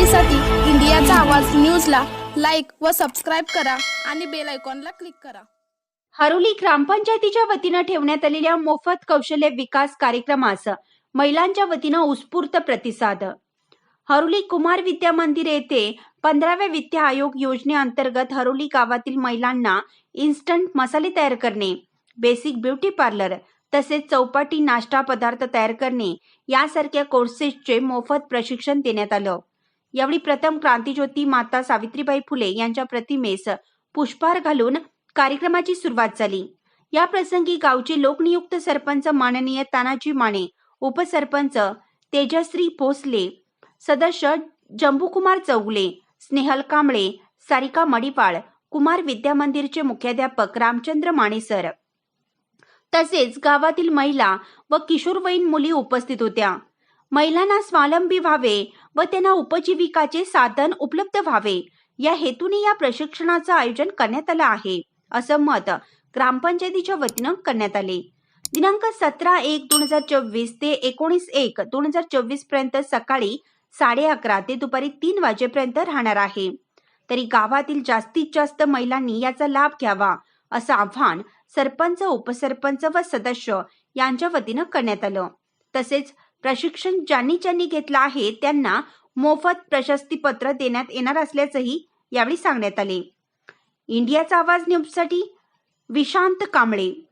इंडियाचा आवाज न्यूजला लाइक व सबस्क्राईब करा आणि बेल आयकॉनला क्लिक करा. हरोली ग्रामपंचायतीच्या वतीनं ठेवण्यात आलेल्या मोफत कौशल्य विकास कार्यक्रमास महिलांच्या वतीनं उत्स्फूर्त प्रतिसाद. हरोली कुमार विद्या मंदिर येथे पंधराव्या वित्त आयोग योजनेअंतर्गत हरोली गावातील महिलांना इन्स्टंट मसाले तयार करणे बेसिक ब्युटी पार्लर तसेच चौपाटी नाश्ता पदार्थ तयार करणे यासारख्या कोर्सेसचे मोफत प्रशिक्षण देण्यात आलं. यावेळी प्रथम क्रांतीज्योती माता सावित्रीबाई फुले यांच्या प्रतिमेस पुष्पहार घालून कार्यक्रमाची सुरुवात झाली. या प्रसंगी गावचे लोकनियुक्त सरपंच माननीय तानाजी माने उपसरपंच तेजश्री भोसले सदस्य जंबूकुमार चौगले स्नेहल कांबळे सारिका मडिपाळ कुमार विद्या मंदिरचे मुख्याध्यापक रामचंद्र माने सर. तसेच गावातील महिला व किशोरवयीन मुली उपस्थित होत्या. महिलांना स्वावलंबी व्हावे व त्यांना उपजीविकाचे साधन उपलब्ध व्हावे. या हेतूने या प्रशिक्षणाचं आयोजन करण्यात आलं आहे. असं मत ग्रामपंचायतीच्या वतीनं करण्यात आले. दिनांक सतरा एक दोन हजार चोवीस ते एकोणीस एक दोन हजार चोवीसपर्यंत सकाळी साडे अकरा ते दुपारी तीन वाजेपर्यंत राहणार आहे. तरी गावातील जास्तीत जास्त महिलांनी याचा लाभ घ्यावा असं आव्हान सरपंच उपसरपंच व सदस्य यांच्या वतीनं करण्यात आलं. तसेच प्रशिक्षण ज्यांनी ज्यांनी घेतलं आहे त्यांना मोफत प्रशस्तीपत्र देण्यात येणार असल्याचंही यावेळी सांगण्यात आले. इंडियाचा आवाज न्यूजसाठी विशांत कांबळे.